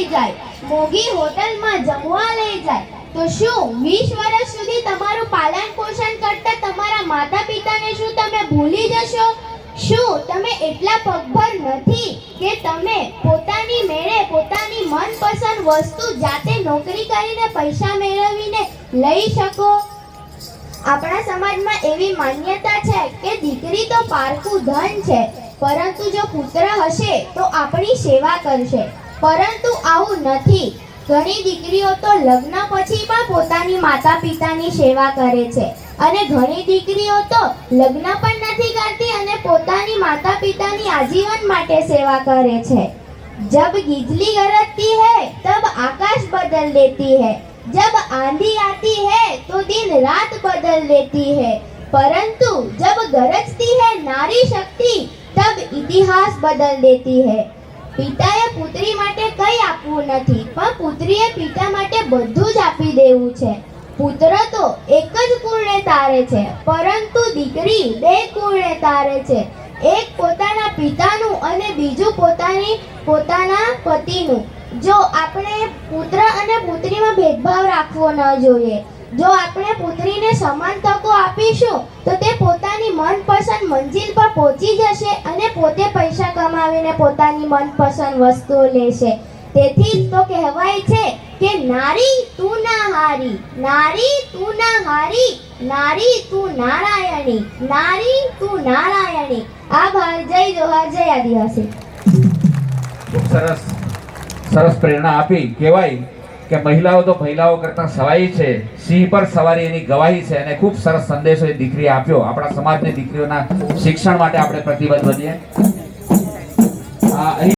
લઈ જાય. મોગી હોટલમાં જમવા લઈ જાય. તો શું, વીસ વર્ષ સુધી તમારું પાલન પોષણ કરતા તમારા માતા પિતાને શું તમે ભૂલી જશો? શું, તમે એટલા પગભર નથી કે તમે પોતાની મેળે પોતાની મનપસંદ વસ્તુ જાતે નોકરી કરીને પૈસા મેળવીને લઈ શકો? આપણા સમાજમાં એવી માન્યતા છે કે દીકરી તો પારકું ધન છે, પરંતુ જો પુત્ર હશે તો આપણી સેવા કરશે. પરંતુ આવું નથી. ઘણી દીકરીઓ તો લગ્ન પછી પણ પોતાની માતા પિતાની સેવા કરે છે. અને ઘણી દીકરીઓ તો લગ્ન પણ નથી કરતી અને પોતાની માતા પિતાની આજીવન માટે સેવા કરે છે. જબ ગીજલી ગરજતી હૈ, તબ આકાશ બદલ દેતી હૈ. જબ આંધી આતી હૈ, તો દિન રાત બદલ દેતી હૈ. પરંતુ જબ ગરજતી હૈ નારી શક્તિ, તબ ઇતિહાસ બદલ દેતી હૈ. પિતા પુત્રી માટે કંઈ આપવું નથી, પણ પુત્રીએ પિતા માટે બધું જ આપી દેવું છે. પુત્ર તો એક જ કુળને તારે છે, પરંતુ દીકરી બે કુળને તારે છે. એક પોતાના પિતાનું અને બીજું પોતાની, પોતાના પતિનું. જો આપણે પુત્ર અને પુત્રીમાં ભેદભાવ રાખવો ન જોઈએ, જો આપણે પુત્રીને સમાન તકો આપીશું, તો તે પોતાની મનપસંદ મંજિલ પર પહોંચી જશે અને પોતે કમાવીને પોતાની મનપસંદ વસ્તુઓ છે તેથી જ તો કહેવાય છે કે, નારી તું ના હારી, નારી તું ના હારી, નારી તું નારાયણી, નારી તું નારાયણી. આભાર જય જોહાર, જય આદિવાસી. સરસ સરસ પ્રેરણા આપી. કહેવાય કે મહિલાઓ તો મહિલાઓ કરતા સવાઈ છે, સિંહ પર સવારી એની ગવાહી છે અને ખૂબ સરસ સંદેશો એ દીકરીએ આપ્યો. આપણા સમાજની દીકરીઓના શિક્ષણ માટે આપણે પ્રતિબદ્ધ બનીએ Uh, I,